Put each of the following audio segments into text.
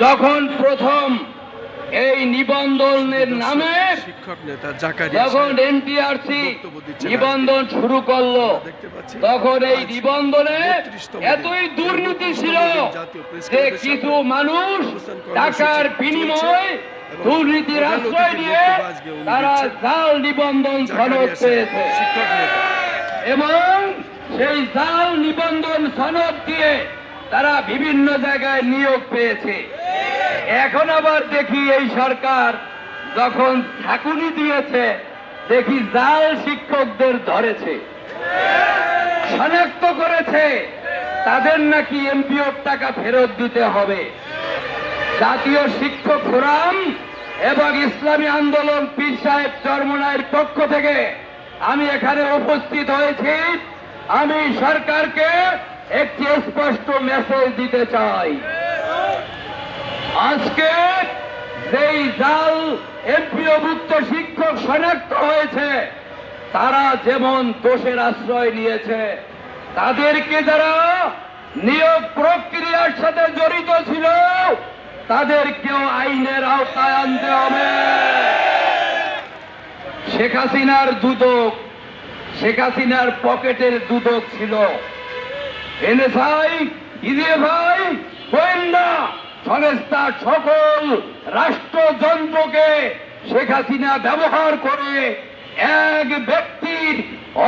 যখন প্রথম এই নিবন্ধনের নামে শিক্ষক নেতা জাকারিয়া যখন এনটিআরসি নিবন্ধন শুরু করল তখন এই নিবন্ধনে এতই দুর্নীতি ছিল যে কিছু মানুষ টাকার বিনিময়ে দুর্নীতির আশ্রয় নিয়ে তারা জাল নিবন্ধন সনদ পেয়েছে। এবং সেই জাল নিবন্ধন সনদ দিয়ে তারা বিভিন্ন জায়গায় নিয়োগ পেয়েছে। এখন আবার দেখি এই সরকার যখন ঝাঁকুনি দিয়েছে, দেখি জাল শিক্ষকদের ধরেছে। শনাক্ত করেছে, তাদের নাকি এমপিওর টাকা ফেরত দিতে হবে। জাতীয় শিক্ষক ফোরাম এবং ইসলামী আন্দোলন পীর সাহেব চরমনায়ের পক্ষ থেকে আমি এখানে উপস্থিত হয়েছি। আমি সরকারকে একটি স্পষ্ট মেসেজ দিতে চাই। আজকে যেই জাল এমপিওভুক্ত শিক্ষক শনাক্ত হয়েছে, তারা যেমন দোষের আশ্রয় নিয়েছে, তাদেরকে যারা নিয়োগ প্রক্রিয়ার সাথে জড়িত ছিল, তাদেরকেও আইনের আওতায় আনতে হবে। শেখ হাসিনার দুদক, শেখ হাসিনার পকেটের দুদক ছিল। এনএসআই ইডিএফআই গোয়েন্দা সংস্থার সকল রাষ্ট্রযন্ত্রকে শেখ হাসিনা ব্যবহার করে এক ব্যক্তির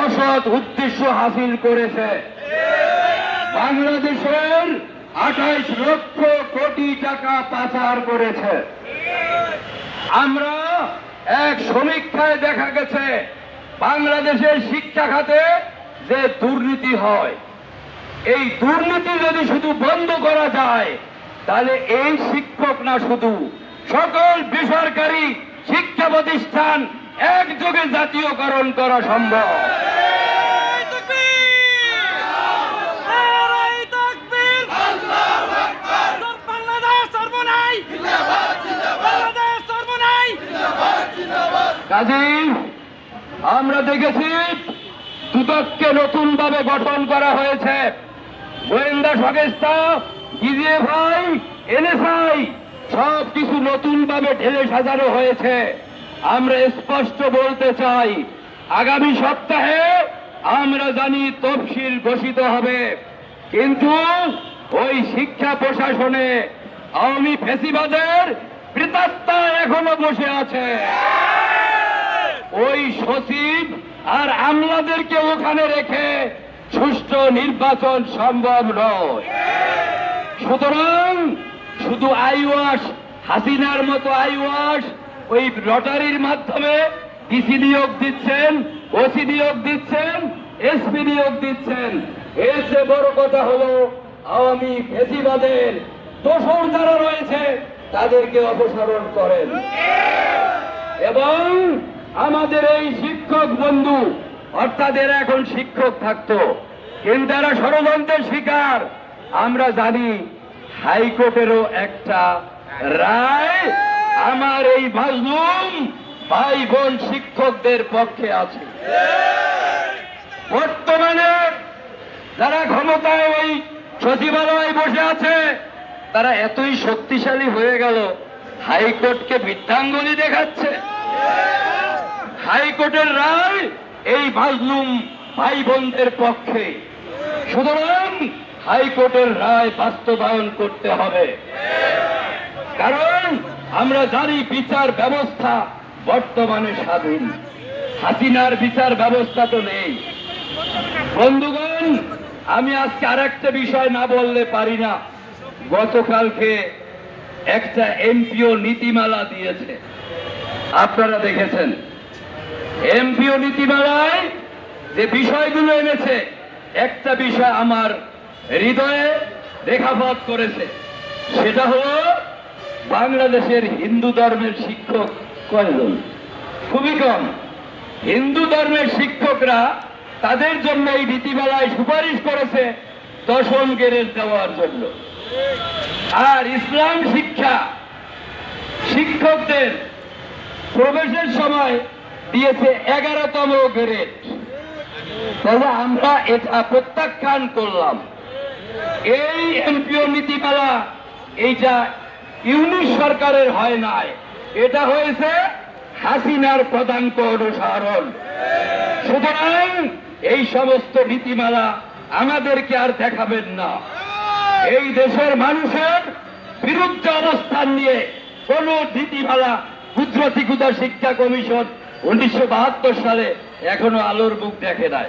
অসৎ উদ্দেশ্য হাসিল করেছে। বাংলাদেশের আঠাইশ লক্ষ কোটি টাকা পাচার করেছে। আমরা এক সমীক্ষায় দেখা গেছে, বাংলাদেশের শিক্ষা খাতে যে দুর্নীতি হয় এই দুর্নীতি যদি শুধু বন্ধ করা যায়, তাহলে এই শিক্ষক না শুধু, সকল বেসরকারি শিক্ষা প্রতিষ্ঠান একযোগে জাতীয়করণ করা সম্ভব। আমরা দেখেছি, দুদককে নতুন ভাবে গঠন করা হয়েছে। গোয়েন্দা সংস্থা ডিজিএফআই এনএসআই, সব কিছু নতুন ভাবে ঢেলে সাজানো হয়েছে। আমরা স্পষ্ট বলতে চাই, আগামী সপ্তাহে আমরা জানি তফসিল ঘোষিত হবে। কিন্তু ওই শিক্ষা প্রশাসনে আওয়ামী ফেসিবাদের প্রেতাত্মা এখনও বসে আছে। ওই সচিব আর আমলাদেরকে ওখানে রেখে সুষ্ঠু নির্বাচন সম্ভব নয়। সুতরাং শুধু আইওয়াস, হাসিনার মতো আইওয়াস ওই লটারির মাধ্যমে ডিসি নিয়োগ দিচ্ছেন, ওসি নিয়োগ দিচ্ছেন, এসপি নিয়োগ দিচ্ছেন। চেয়ে বড় কথা হলো আওয়ামী ফেসিবাদের দোষর যারা রয়েছে, তাদেরকে অপসারণ করেন। এবং আমাদের এই শিক্ষক বন্ধু অর্থাৎ এরা এখন শিক্ষক থাকতো। কিন্তু এরা ষড়যন্ত্রের শিকার। আমরা জানি হাইকোর্টেরও একটা রায়। আমার এই মাজলুম ভাই বোন শিক্ষকদের পক্ষে আছে। বর্তমানে যারা ক্ষমতায় ওই সচিবালয়ে বসে আছে, তারা এতই শক্তিশালী হয়ে গেল, হাইকোর্টকে বৃদ্ধাঙ্গুলি দেখাচ্ছে। হাইকোর্টের রায় এই মাজলুম ভাই বোনদের পক্ষে। সুতরাং হাইকোর্টের রায় বাস্তবায়ন করতে হবে। কারণ আমরা জানি বিচার ব্যবস্থা বর্তমানে স্বাধীন। হাসিনার বিচার ব্যবস্থা তো নেই। বন্ধুগণ, আমি আজকে আরেকটা বিষয় না বললে পারি না। গতকালকে একটা এমপিও নীতিমালা দিয়েছে। আপনারা দেখেছেন। এমপিও নীতিমালায় যে বিষয়গুলো এনেছে, একটা বিষয় আমার হৃদয়ে রেখাপাত করেছে। সেটা হলো বাংলাদেশের হিন্দু ধর্মের শিক্ষক কয়জন? খুবই কম। হিন্দু ধর্মের শিক্ষকরা তাদের জন্য এই নীতিমালায় সুপারিশ করেছে দশম গ্রেড দেওয়ার জন্য। আর ইসলাম শিক্ষা শিক্ষকদের প্রবেশের সময় দিয়েছে এগারোতম গ্রেড। তাহলে আমরা এটা প্রত্যাখ্যান করলাম। এই এমপিও নীতিমালা এইটা ইউনিশ সরকারের হয় নাই। এটা হয়েছে হাসিনার পদাঙ্ক অনুসরণ। সুতরাং এই সমস্ত নীতিমালা আমাদেরকে আর দেখাবেন না। এই দেশের মানুষের বিরুদ্ধে অবস্থান নিয়ে কোন নীতিমালা, কুদরতি কুদা শিক্ষা কমিশন উনিশশো বাহাত্তর সালে এখনও আলোর মুখ দেখে নাই।